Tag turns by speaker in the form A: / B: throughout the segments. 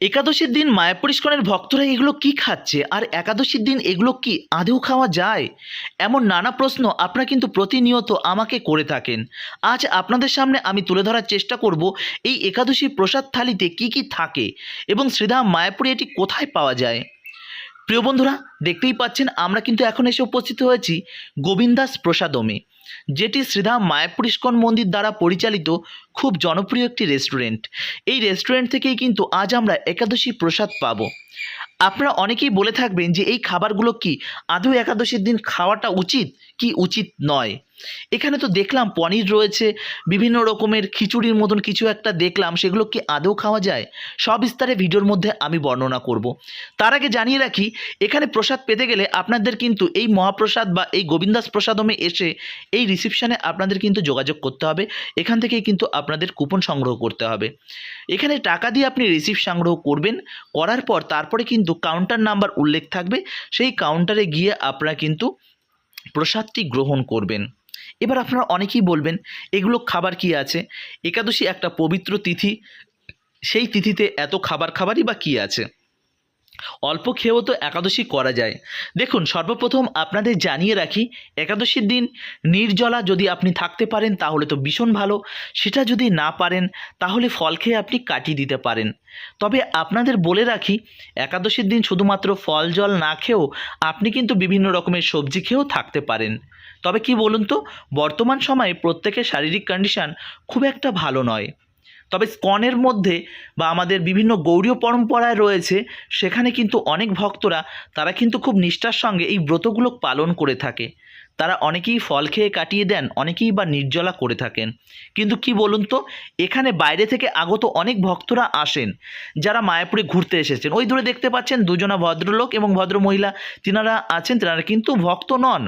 A: একাদশীর দিন মায়াপুরিস্কনের ভক্তরা এগুলো কি খাচ্ছে? আর একাদশীর দিন এগুলো কি আদেও খাওয়া যায়? এমন নানা প্রশ্ন আপনারা কিন্তু প্রতিনিয়ত আমাকে করে থাকেন। আজ আপনাদের সামনে আমি তুলে ধরার চেষ্টা করব এই একাদশী প্রসাদ থালিতে কি কি থাকে এবং শ্রীধাম মায়াপুরে এটি কোথায় পাওয়া যায়? প্রিয় বন্ধুরা, দেখতেই পাচ্ছেন আমরা কিন্তু এখন এসে উপস্থিত হয়েছি গোবিন্দাস প্রসাদমে। যেটি শ্রীধাম মায়াপুর ইস্কন মন্দির দ্বারা পরিচালিত খুব জনপ্রিয় একটি রেস্টুরেন্ট এই রেস্টুরেন্ট থেকেই কিন্তু আজ আমরা একাদশী প্রসাদ পাব। আপনারা অনেকেই বলে থাকবেন যে এই খাবারগুলো কি আদৌ একাদশীর দিন খাওয়াটা উচিত কি উচিত নয়? এখানে তো দেখলাম পনির রয়েছে, বিভিন্ন রকমের খিচুড়ির মতন কিছু একটা দেখলাম, সেগুলো কি আদৌ খাওয়া যায়? সব বিস্তারে ভিডিওর মধ্যে আমি বর্ণনা করব। তার আগে জানিয়ে রাখি, এখানে প্রসাদ পেতে গেলে আপনাদের কিন্তু এই মহাপ্রসাদ বা এই গোবিন্দাস প্রসাদমে এসে এই রিসিপশানে আপনাদের কিন্তু যোগাযোগ করতে হবে। এখান থেকেই কিন্তু আপনাদের কুপন সংগ্রহ করতে হবে। এখানে টাকা দিয়ে আপনি রিসিপ্ট সংগ্রহ করবেন, করার পর তারপরে কিন্তু কাউন্টার নাম্বার উল্লেখ থাকবে। সেই কাউন্টারে গিয়ে আপনারা কিন্তু প্রসাদটি গ্রহণ করবেন। এবার আপনারা অনেকেই বলবেন, এগুলো খাবার কি আছে? একাদশী একটা পবিত্র তিথি, সেই তিথিতে এত খাবার খাবারই বা কী আছে? অল্প খেয়েও তো একাদশী করা যায়। দেখুন, সর্বপ্রথম আপনাদের জানিয়ে রাখি, একাদশীর দিন নির্জলা যদি আপনি থাকতে পারেন, তাহলে তো ভীষণ ভালো। সেটা যদি না পারেন, তাহলে ফল খেয়ে আপনি কাটিয়ে দিতে পারেন। তবে আপনাদের বলে রাখি, একাদশীর দিন শুধুমাত্র ফল জল না খেয়েও আপনি কিন্তু বিভিন্ন রকমের সবজি খেয়েও থাকতে পারেন। তবে কি বলুন তো, বর্তমান সময়ে প্রত্যেকের শারীরিক কন্ডিশন খুব একটা ভালো নয়। তবে স্কনের মধ্যে বা আমাদের বিভিন্ন গৌরীয় পরম্পরায় রয়েছে, সেখানে কিন্তু অনেক ভক্তরা, তারা কিন্তু খুব নিষ্ঠার সঙ্গে এই ব্রতগুলো পালন করে থাকে। তারা অনেকেই ফল খেয়ে কাটিয়ে দেন, অনেকেই বা নির্জলা করে থাকেন। কিন্তু কি বলুন তো, এখানে বাইরে থেকে আগত অনেক ভক্তরা আসেন, যারা মায়াপুরে ঘুরতে এসেছেন। ওই দূরে দেখতে পাচ্ছেন দুজনা ভদ্রলোক এবং ভদ্র মহিলা তিনারা আছেন, তেনারা কিন্তু ভক্ত নন।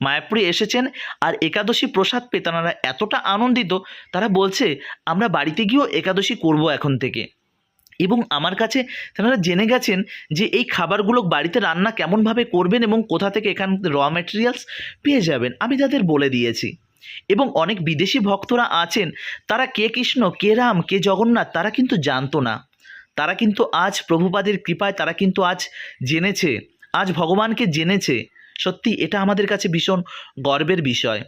A: মায়াপুরে এসেছেন আর একাদশী প্রসাদ পেয়ে তারা এতটা আনন্দিত, তারা বলছে, আমরা বাড়িতে গিয়েও একাদশী করব এখন থেকে। এবং আমার কাছে তেনারা জেনে গেছেন যে এই খাবারগুলো বাড়িতে রান্না কেমনভাবে করবেন এবং কোথা থেকে এখান র ম্যাটেরিয়ালস পেয়ে যাবেন, আমি তাদের বলে দিয়েছি। এবং অনেক বিদেশি ভক্তরা আছেন, তারা কে কৃষ্ণ, কে রাম, কে জগন্নাথ, তারা কিন্তু জানতো না। তারা কিন্তু আজ প্রভুপাদের কৃপায়, তারা কিন্তু আজ জেনেছে, আজ ভগবানকে জেনেছে। সত্যি এটা আমাদের কাছে ভীষণ গর্বের বিষয়।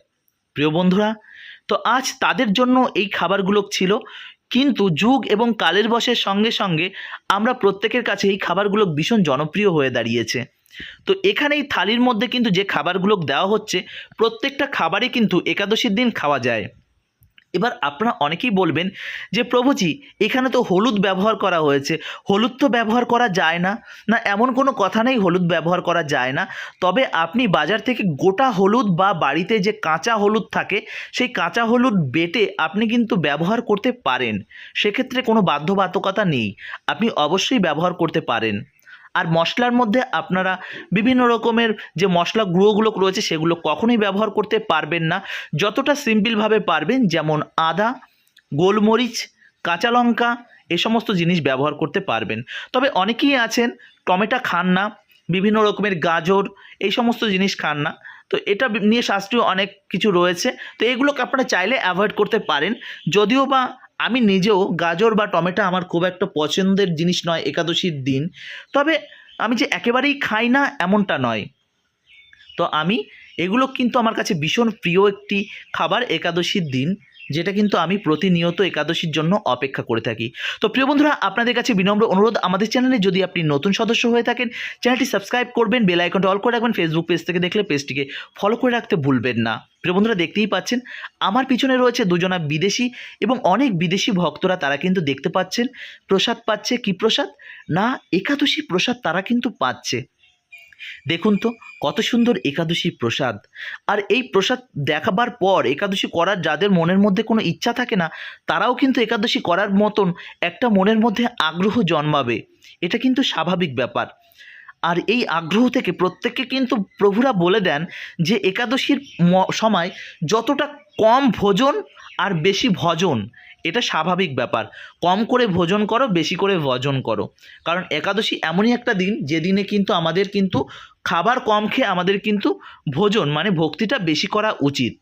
A: প্রিয় বন্ধুরা, তো আজ তাদের জন্য এই খাবারগুলো ছিল, কিন্তু যুগ এবং কালের বসের সঙ্গে সঙ্গে আমরা প্রত্যেকের কাছে এই খাবারগুলো ভীষণ জনপ্রিয় হয়ে দাঁড়িয়েছে। তো এখানে এই থালির মধ্যে কিন্তু যে খাবারগুলো দেওয়া হচ্ছে, প্রত্যেকটা খাবারই কিন্তু একাদশীর দিন খাওয়া যায়। এবার আপনারা অনেকেই বলবেন যে, প্রভুজি, এখানে তো হলুদ ব্যবহার করা হয়েছে। হলুদ তো ব্যবহার করা যায় না। না, এমন কোনো কথা নেই হলুদ ব্যবহার করা যায় না। তবে আপনি বাজার থেকে গোটা হলুদ বা বাড়িতে যে কাঁচা হলুদ থাকে, সেই কাঁচা হলুদ বেটে আপনি কিন্তু ব্যবহার করতে পারেন। সেক্ষেত্রে কোনো বাধ্যবাধকতা নেই। আপনি অবশ্যই ব্যবহার করতে পারেন। আর মশলার মধ্যে আপনারা বিভিন্ন রকমের যে মশলা গুঁড়োগুলো রয়েছে সেগুলো কখনোই ব্যবহার করতে পারবেন না। যতটা সিম্পলভাবে পারবেন, যেমন আদা, গোলমরিচ, কাঁচা লঙ্কা, এ সমস্ত জিনিস ব্যবহার করতে পারবেন। তবে অনেকেই আছেন, টমেটো খান না, বিভিন্ন রকমের গাজর, এই সমস্ত জিনিস খান না। তো এটা নিয়ে শাস্ত্রীয় অনেক কিছু রয়েছে। তো এগুলোকে আপনারা চাইলে অ্যাভয়েড করতে পারেন। যদিও বা আমি নিজেও গাজর বা টমেটো আমার খুব একটা পছন্দের জিনিস নয় একাদশীর দিন। তবে আমি যে একেবারেই খাই না এমনটা নয়। তো আমি, এগুলো কিন্তু আমার কাছে ভীষণ প্রিয় একটি খাবার একাদশীর দিন, যেটা কিন্তু আমি প্রতিনিয়ত একাদশীর জন্য অপেক্ষা করে থাকি। তো প্রিয় বন্ধুরা, আপনাদের কাছে বিনম্র অনুরোধ, আমাদের চ্যানেলে যদি আপনি নতুন সদস্য হয়ে থাকেন, চ্যানেলটি সাবস্ক্রাইব করবেন, বেল আইকনটা অল করে রাখবেন ফেসবুক পেজ থেকে দেখলে পেজটিকে ফলো করে রাখতে ভুলবেন না। প্রিয় বন্ধুরা, দেখতেই পাচ্ছেন, আমার পিছনে রয়েছে দুজনা বিদেশি এবং অনেক বিদেশি ভক্তরা, তারা কিন্তু দেখতে পাচ্ছেন, প্রসাদ পাচ্ছে। কি প্রসাদ? না, একাদশী প্রসাদ তারা কিন্তু পাচ্ছে। দেখুন তো, কত সুন্দর একাদশী প্রসাদ। আর এই প্রসাদ দেখাবার পর, একাদশী করার যাদের মনের মধ্যে কোনো ইচ্ছা থাকে না, তারাও কিন্তু একাদশী করার মতন একটা মনের মধ্যে আগ্রহ জন্মাবে। এটা কিন্তু স্বাভাবিক ব্যাপার। আর এই আগ্রহ থেকে প্রত্যেককে কিন্তু প্রভুরা বলে দেন যে একাদশীর সময় যতটা কম ভোজন আর বেশি ভজন, এটা স্বাভাবিক ব্যাপার। কম করে ভোজন করো, বেশি করে ভজন করো। কারণ একাদশী এমনই একটা দিন যেদিনে কিন্তু আমাদের কিন্তু খাবার কম খেয়ে আমাদের কিন্তু ভোজন মানে ভক্তিটা বেশি করা উচিত।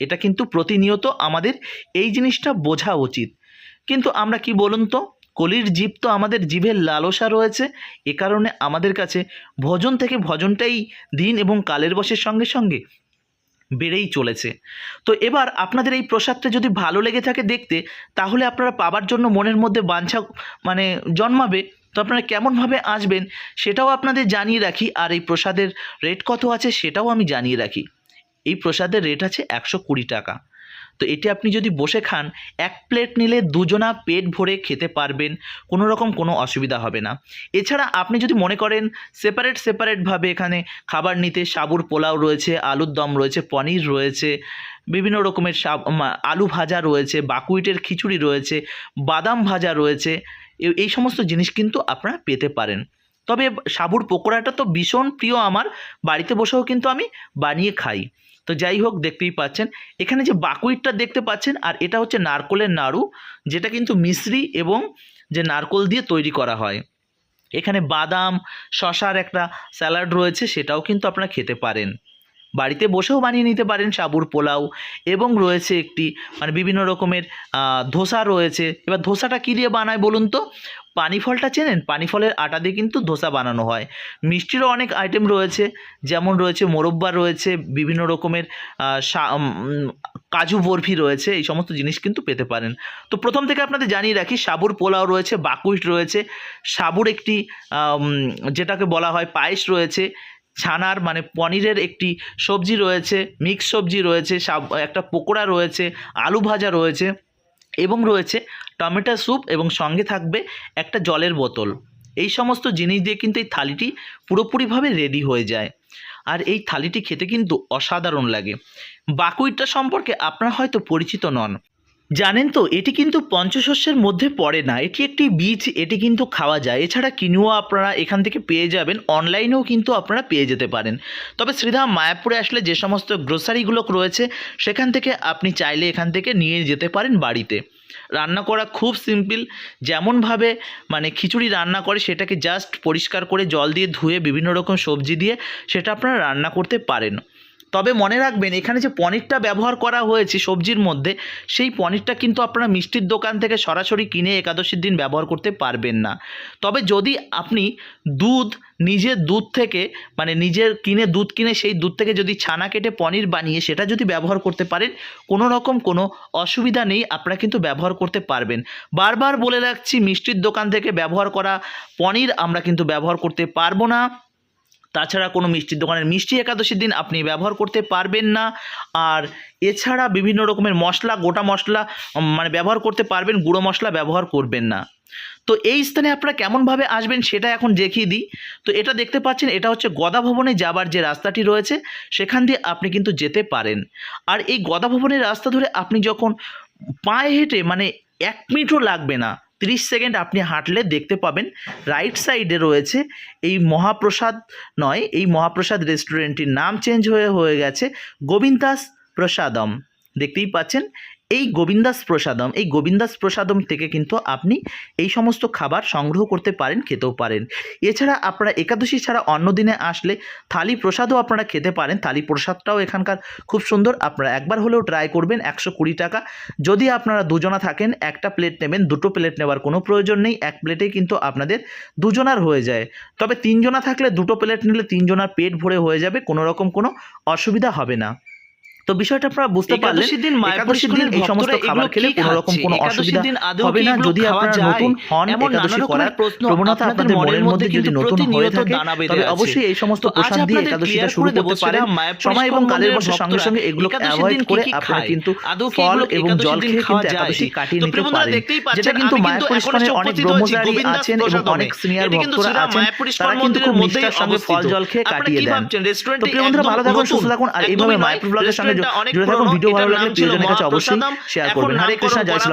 A: এটা কিন্তু প্রতিনিয়ত আমাদের এই জিনিসটা বোঝা উচিত। কিন্তু আমরা কি বলুন তো? কলির জীব তো আমাদের জীবের লালসা রয়েছে। এ কারণে আমাদের কাছে ভজন থেকে ভজনটাই দিন এবং কালের বসের সঙ্গে সঙ্গে বেড়েই চলেছে। তো এবার আপনাদের এই প্রসাদটা যদি ভালো লেগে থাকে দেখতে, তাহলে আপনারা পাবার জন্য মনের মধ্যে বাঞ্ছা মানে জন্মাবে। তো আপনারা কেমনভাবে আসবেন সেটাও আপনাদের জানিয়ে রাখি। আর এই প্রসাদের রেট কত আছে সেটাও আমি জানিয়ে রাখি। এই প্রসাদের রেট আছে একশো কুড়ি টাকা। তো এটি আপনি যদি বসে খান, এক প্লেট নিলে দুজনা পেট ভরে খেতে পারবেন, কোনো রকম কোনো অসুবিধা হবে না। এছাড়া আপনি যদি মনে করেন সেপারেট সেপারেটভাবে এখানে খাবার নিতে সাবুর পোলাও রয়েছে, আলুর দম রয়েছে, পনির রয়েছে, বিভিন্ন রকমের আলু ভাজা রয়েছে, বাকুইটের খিচুড়ি রয়েছে, বাদাম ভাজা রয়েছে এই সমস্ত জিনিস কিন্তু আপনারা পেতে পারেন। তবে সাবুর পকোড়াটা তো ভীষণ প্রিয় আমার, বাড়িতে বসেও কিন্তু আমি বানিয়ে খাই। তো যাই হোক, দেখতেই পাচ্ছেন। এখানে যে বাকুইটটা দেখতে পাচ্ছেন, আর এটা হচ্ছে নারকোলের নাড়ু, যেটা কিন্তু মিশ্রি এবং যে নারকোল দিয়ে তৈরি করা হয়। এখানে বাদাম, শশার একটা স্যালাড রয়েছে, সেটাও কিন্তু আপনারা খেতে পারেন। বাড়িতে বসেও বানিয়ে নিতে পারেন সাবুর পোলাও এবং রয়েছে একটি মানে বিভিন্ন রকমের ধোসা রয়েছে। এবার ধোসাটা কী দিয়ে বানায় বলুন তো? পানি ফলটা চেনেন? পানি ফলের আটা দিয়ে কিন্তু ধোসা বানানো হয়। মিষ্টিরও অনেক আইটেম রয়েছে, যেমন রয়েছে মোরব্বা রয়েছে, বিভিন্ন রকমের কাজু বরফি রয়েছে, এই সমস্ত জিনিস কিন্তু পেতে পারেন। তো প্রথম থেকে আপনাদের জানিয়ে রাখি, সাবুর পোলাও রয়েছে বাকুইট রয়েছে, সাবুর একটি যেটাকে বলা হয় পায়েস রয়েছে ছানার মানে পনিরের একটি সবজি রয়েছে মিক্স সবজি রয়েছে একটা পকোড়া রয়েছে, আলু ভাজা রয়েছে এবং রয়েছে টমেটো স্যুপ এবং সঙ্গে থাকবে একটা জলের বোতল। এই সমস্ত জিনিস দিয়ে কিন্তু এই থালিটি পুরোপুরিভাবে রেডি হয়ে যায়। আর এই থালিটি খেতে কিন্তু অসাধারণ লাগে। বাকুইটটা সম্পর্কে আপনারা হয়তো পরিচিত নন। জানেন তো, এটি কিন্তু পঞ্চশস্যের মধ্যে পড়ে না। এটি একটি বীজ, এটি কিন্তু খাওয়া যায়। এছাড়া কিনুয়া আপনারা এখান থেকে পেয়ে যাবেন, অনলাইনেও কিন্তু আপনারা পেয়ে যেতে পারেন। তবে শ্রীধাম মায়াপুরে আসলে যে সমস্ত গ্রোসারিগুলো রয়েছে, সেখান থেকে আপনি চাইলে এখান থেকে নিয়ে যেতে পারেন বাড়িতে। রান্না করা খুব সিম্পল, যেমনভাবে মানে খিচুড়ি রান্না করে, সেটাকে জাস্ট পরিষ্কার করে জল দিয়ে ধুয়ে বিভিন্ন রকম সবজি দিয়ে, সেটা আপনারা রান্না করতে পারেন। তবে মনে রাখবেন, এখানে যে পনিরটা ব্যবহার করা হয়েছে সবজির মধ্যে, সেই পনিরটা কিন্তু আপনারা মিষ্টির দোকান থেকে সরাসরি কিনে একাদশীর দিন ব্যবহার করতে পারবেন না। তবে যদি আপনি দুধ, নিজের দুধ থেকে মানে নিজের কিনে দুধ কিনে সেই দুধ থেকে যদি ছানা কেটে পনির বানিয়ে সেটা যদি ব্যবহার করতে পারেন, কোনো রকম কোনো অসুবিধা নেই, আপনারা কিন্তু ব্যবহার করতে পারবেন। বারবার বলে রাখছি, মিষ্টির দোকান থেকে ব্যবহার করা পনির আমরা কিন্তু ব্যবহার করতে পারব না। তাছাড়া কোনো মিষ্টির দোকানের মিষ্টি একাদশীর দিন আপনি ব্যবহার করতে পারবেন না। আর এছাড়া বিভিন্ন রকমের মশলা, গোটা মশলা মানে ব্যবহার করতে পারবেন, গুঁড়ো মশলা ব্যবহার করবেন না। তো এই স্থানে আপনারা কেমনভাবে আসবেন সেটা এখন দেখিয়ে দিই। তো এটা দেখতে পাচ্ছেন, এটা হচ্ছে গদা ভবনে যাবার যে রাস্তাটি রয়েছে, সেখান দিয়ে আপনি কিন্তু যেতে পারেন। আর এই গদা ভবনের রাস্তা ধরে আপনি যখন পায়ে হেঁটে মানে এক মিনিটও লাগবে না তিরিশ সেকেন্ড আপনি হাঁটলে দেখতে পাবেন রাইট সাইডে রয়েছে এই মহাপ্রসাদ নয়, এই মহাপ্রসাদ রেস্টুরেন্টটির নাম চেঞ্জ হয়ে হয়ে গেছে গোবিন্দাস প্রসাদম। দেখতেই পাচ্ছেন এই গোবিন্দাস প্রসাদম, এই গোবিন্দাস প্রসাদম থেকে কিন্তু আপনি এই সমস্ত খাবার সংগ্রহ করতে পারেন, খেতেও পারেন। এছাড়া আপনারা একাদশী ছাড়া অন্য দিনে আসলে থালি প্রসাদও আপনারা খেতে পারেন। থালি প্রসাদটাও এখানকার খুব সুন্দর। আপনারা একবার হলেও ট্রাই করবেন, একশো কুড়ি টাকা। যদি আপনারা দুজনা থাকেন, একটা প্লেট নেবেন, দুটো প্লেট নেওয়ার কোনো প্রয়োজন নেই। এক প্লেটেই কিন্তু আপনাদের দুজনার হয়ে যায়। তবে তিনজনা থাকলে দুটো প্লেট নিলে তিনজনার পেট ভরে হয়ে যাবে, কোনো রকম কোনো অসুবিধা হবে না। তো বিষয়টা আপনারা বুঝতে পারলেন
B: দিন মায়ের
A: দিন এই সমস্ত খাবার খেলে কোনো রকম কোনো অসুবিধা
B: আদৌ
A: হবে না যদি আপনারা নতুন হন একাদশী করার প্রবণতা
B: আপনাদের মনের
A: মধ্যে যদি নতুন হয়ে থাকে তবে অবশ্যই এই সমস্ত প্রসাদ দিয়ে একাদশীটা শুরু করতে পারেন। সময় এবং কালের
B: মন্দিরের
A: সঙ্গে সঙ্গে এগুলোকে অ্যাভয়েড করে আপনারা কিন্তু ফল এবং জল খেয়ে কিন্তু একাদশী কাটিয়ে নিতে পারেন। যেটা কিন্তু
B: আমি
A: মায়াপুর
B: কিন্তু
A: ইস্কনে
B: এখন
A: অনেক ব্রহ্মচারী আছেন এবং অনেক সিনিয়র ভক্তরা আছেন তারা কিন্তু খুব নিষ্ঠার সঙ্গে ফল জল খেয়ে কাটিয়ে দেন তো প্রিয় বন্ধুরা ভালো থাকুন সুস্থ থাকুন আর এইভাবে। মায়াপুর ব্লগের সঙ্গে জুড়ে থাকুন। ভিডিও ভালো লাগলে প্রিয়জনের কাছে অবশ্যই। শেয়ার করবেন হরে কৃষ্ণ জয়